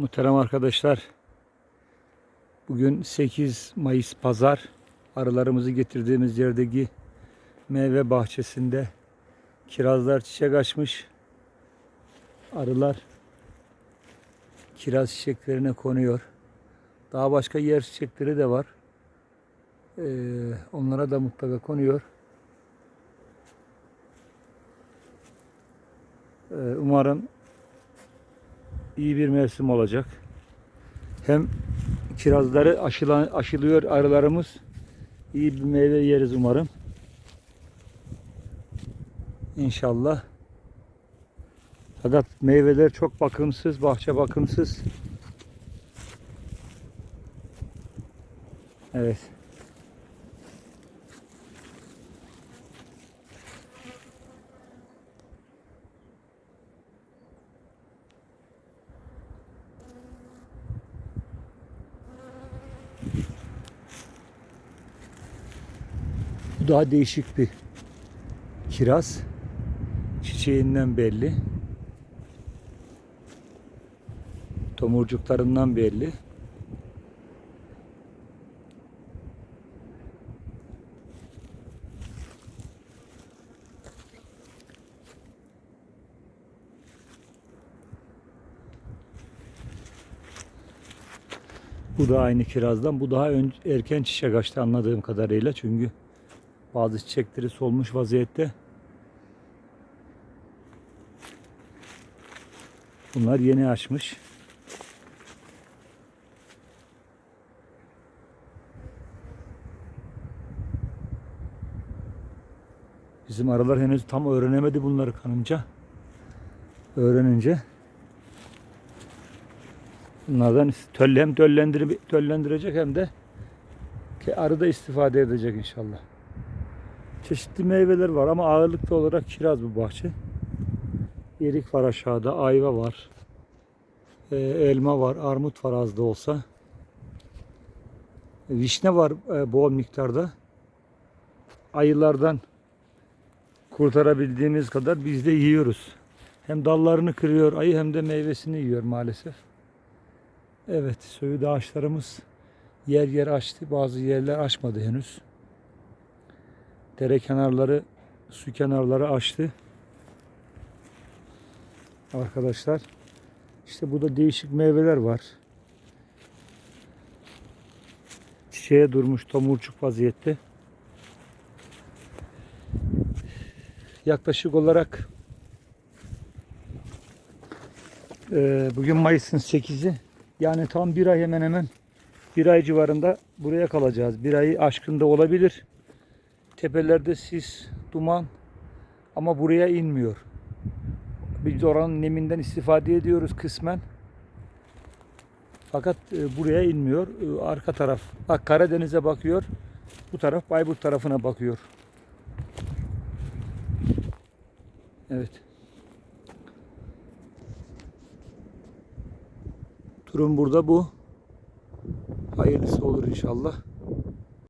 Muhterem arkadaşlar, bugün 8 Mayıs Pazar. Arılarımızı getirdiğimiz yerdeki meyve bahçesinde kirazlar çiçek açmış. Arılar kiraz çiçeklerine konuyor. Daha başka yer çiçekleri de var. Ee, onlara da mutlaka konuyor. Ee, umarım iyi bir mevsim olacak. Hem kirazları aşılan, aşılıyor arılarımız. İyi bir meyve yeriz umarım. İnşallah. Fakat meyveler çok bakımsız, bahçe bakımsız. Evet. Bu daha değişik bir kiraz. Çiçeğinden belli. Tomurcuklarından belli. Bu da aynı kirazdan. Bu daha erken çiçek açtı anladığım kadarıyla. Çünkü bazı çiçekleri solmuş vaziyette. Bunlar yeni açmış. Bizim aralar henüz tam öğrenemedi bunları kanımca. Öğrenince bunlardan hem töllendir, töllendirecek hem de arı da istifade edecek inşallah. Çeşitli meyveler var ama ağırlıklı olarak kiraz bu bahçe. Erik var aşağıda, ayva var. Ee, elma var, armut var az da olsa. Vişne var e, bol miktarda. Ayılardan kurtarabildiğimiz kadar biz de yiyoruz. Hem dallarını kırıyor ayı hem de meyvesini yiyor maalesef. Evet, söğüt ağaçlarımız yer yer açtı. Bazı yerler açmadı henüz. Dere kenarları, su kenarları açtı. Arkadaşlar, işte burada değişik meyveler var. Çiçeğe durmuş tomurcuk vaziyette. Yaklaşık olarak e, bugün Mayıs'ın 8'i. Yani tam bir ay hemen hemen bir ay civarında buraya kalacağız. Bir ayı aşkında olabilir. Tepelerde sis, duman ama buraya inmiyor. Biz oranın neminden istifade ediyoruz kısmen. Fakat e, buraya inmiyor. E, arka taraf bak Karadeniz'e bakıyor. Bu taraf Bayburt tarafına bakıyor. Evet. Durum burada bu. Hayırlısı olur inşallah.